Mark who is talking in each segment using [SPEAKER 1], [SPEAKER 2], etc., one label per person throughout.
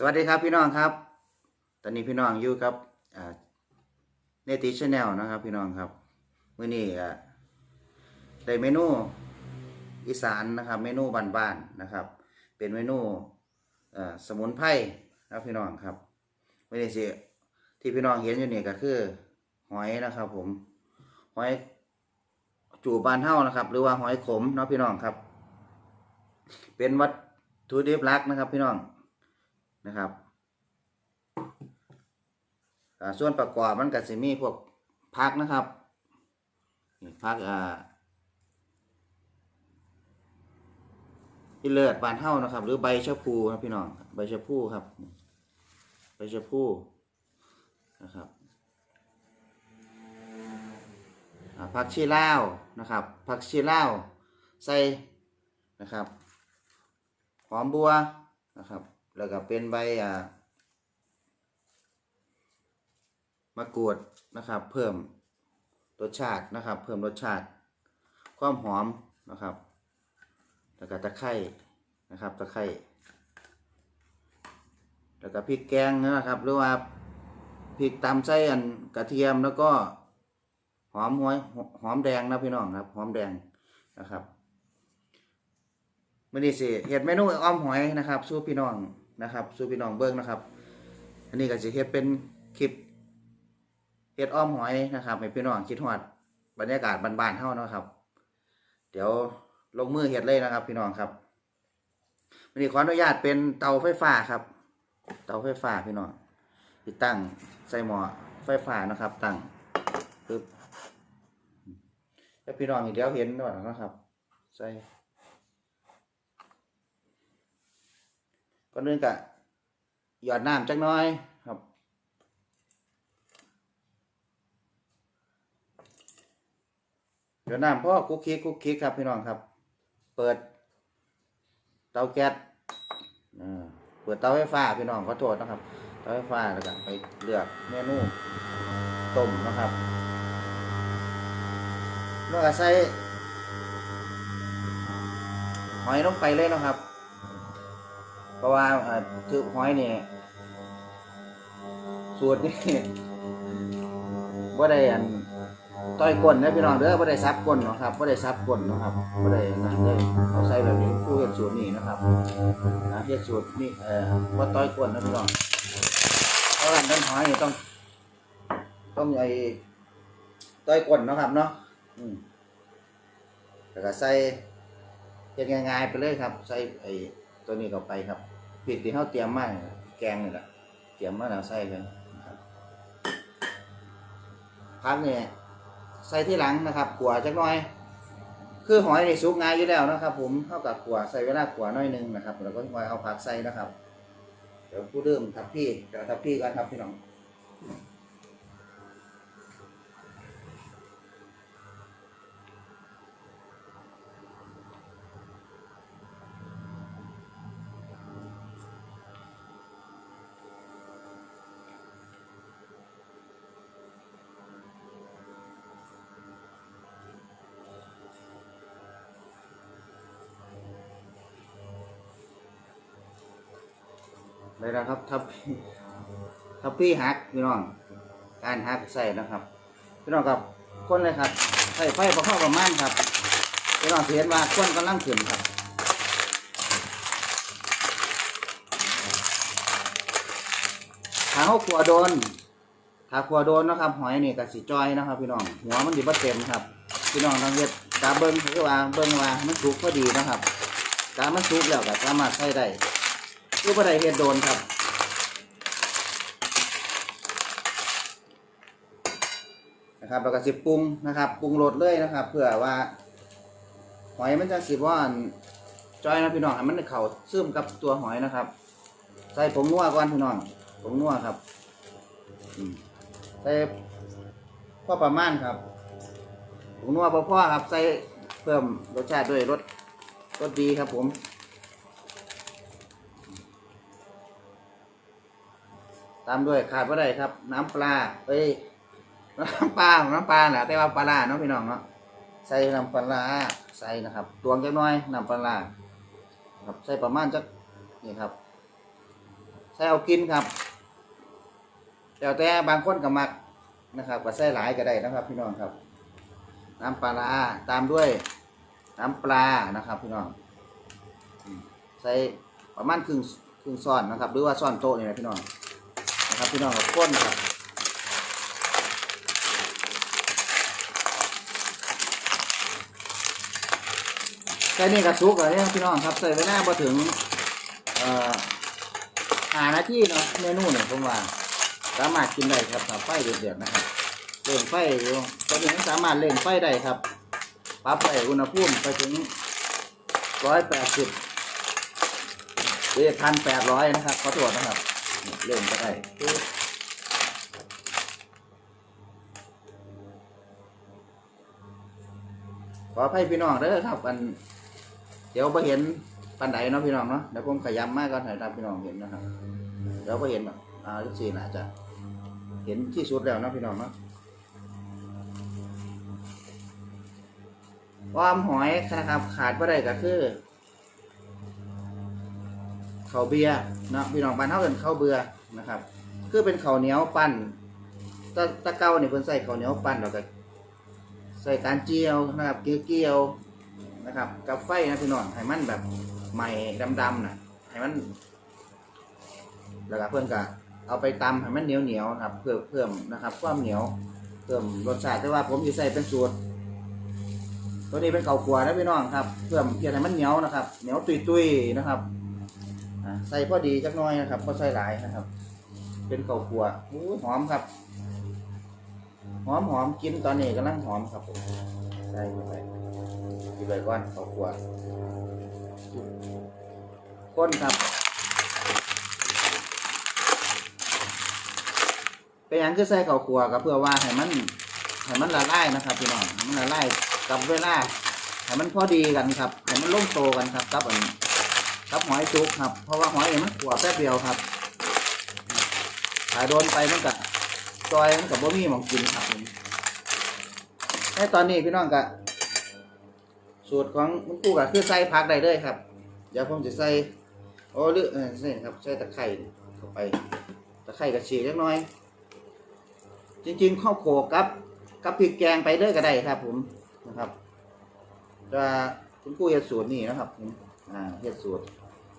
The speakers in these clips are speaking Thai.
[SPEAKER 1] สวัสดีครับพี่น้องครับ ตอนนี้พี่น้องอยู่กับเนติชแนลนะครับพี่น้องครับมื้อนี้ได้เมนูอีสานนะครับ เมนูบ้านๆนะครับ เป็นเมนูสมุนไพรนะครับพี่น้องครับไม่ได้สิที่พี่น้องเห็นอยู่นี่ก็คือหอยนะครับ ผมหอยจูบบานเท่านะครับ หรือว่าหอยขมเนาะพี่น้องครับ เป็นวัตถุดิบลักนะครับ พี่น้อง นะครับส่วนประกอบมันก็จะมีพวกผักนะครับนี่ผักอ่าที่เลือดบานเท่านะครับ หรือใบชะพูครับพี่น้องใบชะพูครับ ใบชะพูนะครับผักชีลาวนะครับผักชีลาวใส่นะครับหอมบัวนะครับ แล้วก็เป็นใบอ่ามะกรูดนะครับ เพิ่มรสชาตินะครับ เพิ่มรสชาติ ความหอมนะครับ แล้วก็ตะไคร้นะครับตะไคร้แล้วก็พริกแกงนะครับ หรือว่าพริกตำไส้อันกระเทียมแล้วก็หอมหวยหอมแดงนะพี่น้องครับ หอมแดงนะครับมื่อนี้สิเฮ็ดเมนูอ้อมหอยนะครับสู้พี่น้อง นะครับสู้พี่น้องเบิ้งนะครับ อันนี้ก็สิเฮ็ดเป็นคลิปเฮ็ดอ้อมหอยนะครับให้พี่น้องคิดฮอดบรรยากาศบ้านๆเฮานะครับ เดี๋ยวลงมือเฮ็ดเลยนะครับ พี่น้องครับวันนี้ขออนุญาตเป็นเตาไฟฟ้าครับ เตาไฟฟ้าพี่น้องติดตั้งใส่หม้อไฟฟ้านะครับ ตั้งปึ๊บแล้วพี่น้องอีกเดี๋ยวเห็นด้วยนะครับ ใส่ ก็เนื่องกับหยอดน้ำจักน้อยครับหยอดน้ำพ่อคุกคิกคุกคิกครับพี่น้องครับ เปิด เตาแก๊สเปิดเตาไฟฟ้าพี่น้องขอโทษนะครับ เตาไฟฟ้าแล้วก็ไปเลือกเมนูต้มนะครับแล้วก็ใส่หอยลงไปเลยนะครับ เพราะว่าคือหอยนี่สูตรนี่บ่ได้อันต้อยก้นนะพี่น้องเด้อบ่ได้ซับก้นนะครับบ่ได้ซับก้นนะครับบ่ได้นั่นเลยเอาใส่แบบนี้ผู้เฮ็ดสูตรนี่นะครับนะเฮ็ดสูตรนี่เอ่อบ่ต้อยก้นนะพี่น้องเพราะว่านั้นหอยนี่ต้อง ต้องไอ้ต้อยก้นนะครับเนาะอืมแล้วก็ใส่เฮ็ดง่ายๆไปเลยครับ ใส่ไอ้ ตัวนี้เข้าไปครับพริกที่เฮาเตรียมมาเนี่ยแกงนี่แหละเตรียมมาแล้วใส่เลยนะครับผักเนี่ยใส่ที่หลังนะครับขัวจักน่อย คือหอยนี่สุกง่ายอยู่แล้วนะครับ ผมเท่ากับขัวใส่เวลาขัวน้อยหนึงนะครับแล้วก็ค่อยเอาผักใส่นะครับ เดี๋ยวผู้เริ่มทับพี่เดี๋ยวทับพี่กันครับพี่น้อง เลยนะครับทับทับพี่หักพี่น้อง การหักใส่นะครับ พี่น้องครับคนเลยครับใส่ไฟประเข้าประมาณครับ พี่น้องเห็นว่าควนกำลังขึ้นครับถ้าเขาขัวโดนถ้าขัวโดนนะครับ หอยนี่กับสีจอยนะครับ พี่น้อง หัวมันดีบ่เต็มครับ พี่น้องต้องเฮ็ดตาเบิ้งคือว่าเบิ้งว่ามันสุกพอดีนะครับตามันสุกแล้วก็สามารถใส่ได้ รูปอะไรเฮ็ดโดนครับ นะครับแล้วก็สิปรุงนะครับปรุงรสเลยนะครับ เพื่อว่าหอยมันจะสิว่าอันจอยนะพี่น้องให้มันเข้าซึมกับตัวหอยนะครับ ใส่ผงนัวก่อนพี่น้องผงนัวครับใส่พอประมาณครับผงนัวพอพอครับ ใส่เพิ่มรสชาติด้วยรสรสดีครับผม ตามด้วยขาดว่าได้ครับ น้ำปลาเอ้ยน้ำปลาของน้ำปลาแหละแต่ว่าปลาเนาะพี่น้องเนาะใส่น้ำปลาใส่นะครับตวงจักน้อยน้ำปลาครับใส่ประมาณจักนี่ครับใส่เอากินครับแล้วแต่บางคนก็มักนะครับก็ใส่หลายก็ได้นะครับ พี่น้องครับ น้ำปลาตามด้วยน้ำปลานะครับ พี่น้องใส่ประมาณครึ่งครึ่งซ้อนนะครับ หรือว่าซ้อนโต๊ะนี่แหละพี่น้อง ครับพี่น้องกับข้นครับแค่นี้ก็สุกแล้วเนี่ยพี่น้องครับใส่เวลาพอถึงเอ่อหานาทีเนาะเมนูเนี่ยผมว่าสามารถกินได้ครับไฟเดือดๆนะครับเร่งไฟอยู่ตอนนี้สามารถเร่งไฟได้ครับปรับไปอุณหภูมิไปถึงร้อยแปดสิบหรือพันแปดร้อยนะครับขอตรวจนะครับ เร่งก็ได้ขอให้พี่น้องเด้อครับอัน เดี๋ยวไปเห็นปันไดเนาะพี่น้องเนาะเดี๋ยวผมขยำมากก่อนให้ท่านพี่น้องเห็นนะครับเดี๋ยวไปเห็นแบบอ่าลูกศิษย์น่าจะเห็นที่สุดแล้วนะพี่น้องเนาะความหอยนะครับขาดไม่ได้ก็คือ ข้าวเบียร์เนาะพี่น้องบ้านเท่ากันข้าวเบือนะครับ คือเป็นข้าวเหนียวปั้นตะตะเก้าเนี่ยเพิ่นใส่ข้าวเหนียวปั้นแล้วก็ใส่การเจียวนะครับเกี่ยวๆนะครับกับไฟนะพี่น้องให้มันแบบใหม่ดำๆนะให้มัน แล้วก็เพื่อนก็เอาไปตำให้มันเหนียวเหนียวครับ เพิ่มเพิ่มนะครับ ความเหนียวเพิ่มรสชาติแต่ว่าผมจะใส่เป็นสูตรตัวนี้เป็นเก่าขัวนะพี่น้องครับ เพิ่มเพียงให้มันเหนียวนะครับ เหนียวตุยๆนะครับ ใส่พอดีจักหน้อยนะครับก็ใส่หลายนะครับ เป็นเก่าขัวอู้หอมครับ หอมหอมกินตอนนี้กำลังหอมครับผมใส่ไปดีไปก่อนเก่าขัวข้นครับ เป็นอย่างคือใส่ข้าวคั่วก็เพื่อว่าให้มันให้มันละลายนะครับพี่น้องมันละลายกับเวลาให้มันพอดีกันครับให้มันลงโตกันครับกับอัน กับหอยจุกครับ เพราะว่าหอยเนี่ยมันขัวแป๊บเดียวครับถ้าโดนไปมันก็จอยมันกับบ่มีหมองกินครับผมในตอนนี้พี่น้องก็สูตรของคุณปู่ก็คือใส่ผักได้เลยครับ เดี๋ยวผมจะใส่โอ้หรือเออใส่ครับใส่ตะไคร้เข้าไป ตะไคร้กับฉีกเล็กน้อย จริงๆข้าวโขกกับกับพริกแกงไปด้วยก็ได้ครับ ผมนะครับจะคุณครูเฮ็ดสูตรนี่นะครับผม อ่าเฮ็ดสูตร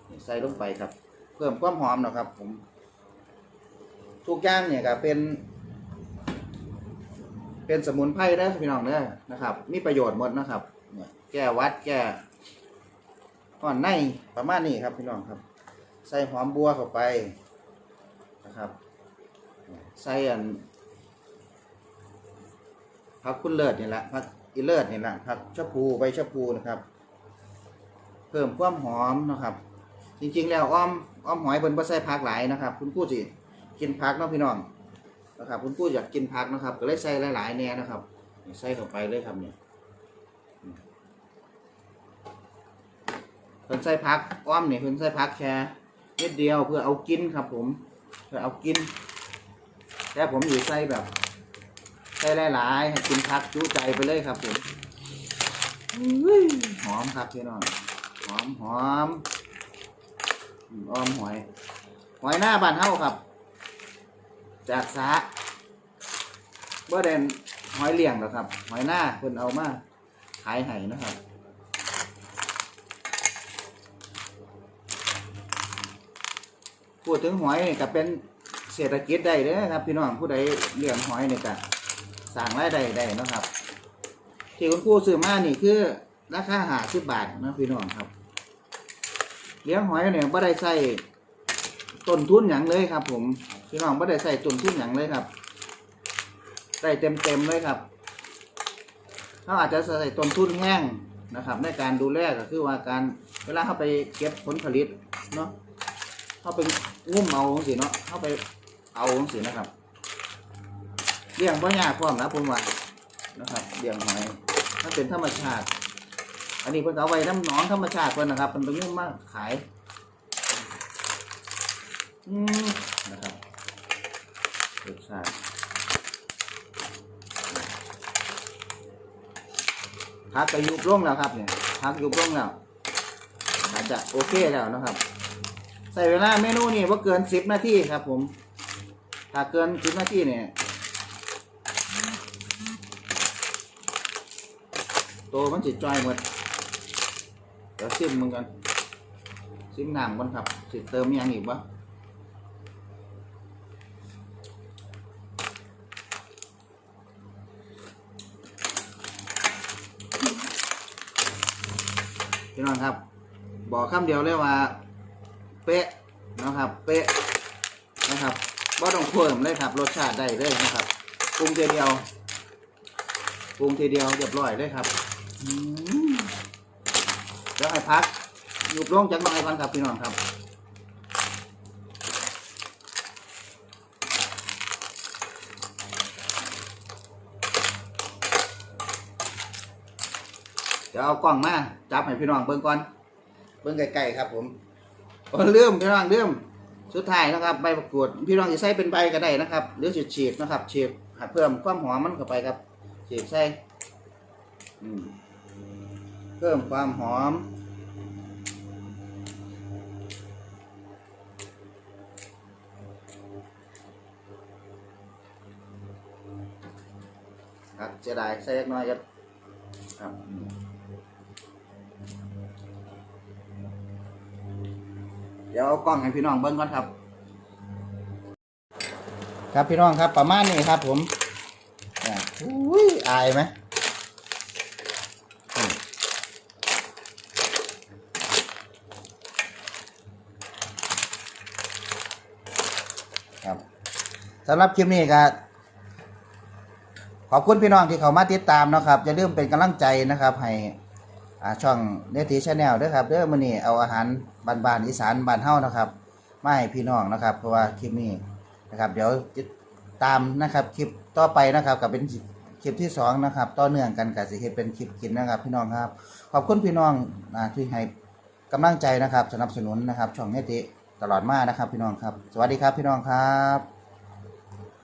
[SPEAKER 1] นี่ใส่ลงไปครับ เพิ่มความหอมนะครับ ผม ทุกอย่างเนี่ยก็เป็น เป็นสมุนไพรได้พี่น้องเด้อนะครับ มีประโยชน์หมดนะครับเนี่ยแก้วัดแก้ห่อนในประมาณนี้ครับพี่น้องครับ ใส่หอมบัวเข้าไปนะครับ ใส่อันพักคุณเลิศนี่แหละพักอีเลิศนี่แหละพักชะพูใบชะพูนะครับ เพิ่มความหอมนะครับ จริงๆแล้วอ้อมอ้อมหอยเพิ่นบ่ใส่ผักหลายนะครับ คุณกู้สิกินผักเนาะพี่น้องนะครับ คุณกู้อยากกินผักนะครับ ก็เลยใส่หลายๆแน่นะครับใส่เข้าไปเลยครับเนี่ยเพิ่นใส่ผักอ้อมเนี่ยเพิ่นใส่ผักแค่นิดเดียวเพื่อเอากินครับ ผมเพื่อเอากินแต่ผมอยู่ใส่แบบใส่หลายๆให้กินพักจูใจไปเลยครับผมหอมครับพี่น้อง หอมหอมอมอ้อมหอย หอยหน้าบานเฮาครับ จากสาเบ่เดนหอยเลี้ยงหรอครับ หอยหน้าเพิ่นเอามาขายให้นะครับพูดถึงหอยนี่ก็เป็นเศรษฐกิจได้เด้อครับ พี่น้องผู้ใดเลี้ยงหอยนี่ก็สร้างรายได้ได้นะครับ ที่คุณครูซื้อมานี่คือราคาหาสิบบาทนะพี่น้องครับ เลี้ยงหอยเนี่ยไม่ได้ใส่ต้นทุนอย่างเลยครับ ผมพี่น้องไม่ได้ใส่ต้นทุนอย่างเลยครับได้เต็มเต็มๆเลยครับเขาอาจจะใส่ต้นทุนแห้งนะครับ ในการดูแลก็คือว่าการเวลาเขาไปเก็บผลผลิตเนาะเขาไปงุ้มเอาของสิเนาะเขาไปเอาของสินะครับเลี้ยงบ่ยากพร้อมนะผมว่านะครับเลี้ยงหอยมันเป็นธรรมชาติ อันนี้เพิ่นเอาไว้น้ำหนองธรรมชาติเพิ่นนะครับมันไปงุ้มมาขายอืมนะครับรสชาติพักกระยุบลงแล้วครับเนี่ยพักยุบลงแล้วอาจจะโอเคแล้วนะครับ ใส่เวลาเมนูนี่ว่าเกินสิบนาทีครับผม ถ้าเกินสิบนาทีเนี่ยตัวมันจิจอยหมด ดี๋ยวซิมมึงกันซิมน้ำก่อนครับสิเติมยังอีกวะพี่น้องครับ บอกคำเดียวเลยว่า เป๊ะนะครับ เป๊ะนะครับบ่ต้องเพิ่มเลยครับรสชาติได้เลยนะครับปรุงทีเดียวปรุงทีเดียวเรียบร้อยเลยครับอืม ดี๋ยวให้พักหยุบลงจากหน่อยก่อนครับพี่น้องครับเดี๋ยวเอากล้องมาจับให้พี่น้องเบิ่งก่อน เบิ่งไกลๆครับ ผมเลื่อมพี่น้องเลื่อมสุดท้ายนะครับใบประกวดพี่น้องจะใส่เป็นใบก็ได้นะครับ หรือฉีดๆนะครับฉีดเพิ่มความหอมมันเข้าไปครับฉีดใส่อืม เพิ่มความหอม ครับเสียดายใส่เล็กน้อยครับครับเดี๋ยวเอากล้องให้พี่น้องเบิ้งก่อนครับ ครับพี่น้องครับประมาณนี้ครับผมอุ้ยอายไหม สำหรับคลิปนี้ก็ขอบคุณพี่น้องที่เขามาติดตามนะครับอย่าลืมเป็นกำลังใจนะครับ ให้ช่องเนติชาแนลด้วยครับเด้อมื้อนี้เอาอาหารบ้านๆอีสานบ้านเฮานะครับมาให้พี่น้องนะครับ เพราะว่าคลิปนี้นะครับ เดี๋ยวติดตามนะครับคลิปต่อไปนะครับกับเป็นคลิปที่สองนะครับต่อเนื่องกันกับสิเฮ็ดเป็นคลิปกินนะครับ พี่น้องครับ ขอบคุณพี่น้องที่ให้กำลังใจนะครับ สนับสนุนนะครับ ช่องเนติตลอดมานะครับ พี่น้องครับ สวัสดีครับพี่น้องครับ